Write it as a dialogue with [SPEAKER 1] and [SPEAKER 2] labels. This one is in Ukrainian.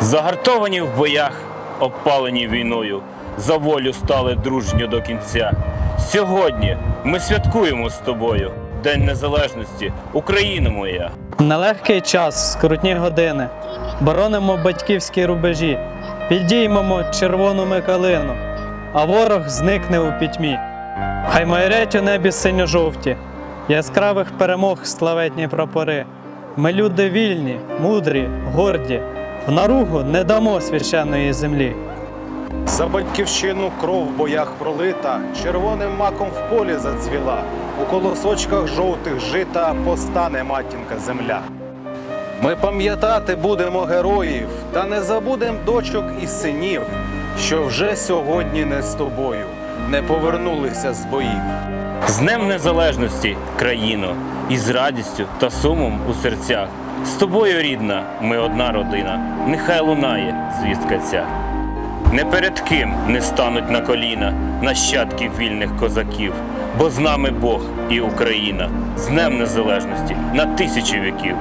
[SPEAKER 1] Загартовані в боях, обпалені війною, за волю стали дружньо до кінця. Сьогодні ми святкуємо з тобою День Незалежності, Україна моя.
[SPEAKER 2] Нелегкий час, скрутні години. Боронимо батьківські рубежі, підіймемо червону микалину, а ворог зникне у пітьмі. Хай майорять у небі синьо-жовті, яскравих перемог славетні прапори. Ми люди вільні, мудрі, горді, в наругу не дамо священної землі.
[SPEAKER 3] За батьківщину кров в боях пролита, червоним маком в полі зацвіла, у колосочках жовтих жита постане матінка земля. Ми пам'ятати будемо героїв, та не забудем дочок і синів, що вже сьогодні не з тобою, не повернулися з боїв.
[SPEAKER 1] З Днем Незалежності, країно, і з радістю та сумом у серцях. З тобою, рідна, ми одна родина, нехай лунає звістка ця. Не перед ким не стануть на коліна нащадки вільних козаків, бо з нами Бог і Україна, з Днем Незалежності на тисячі віків.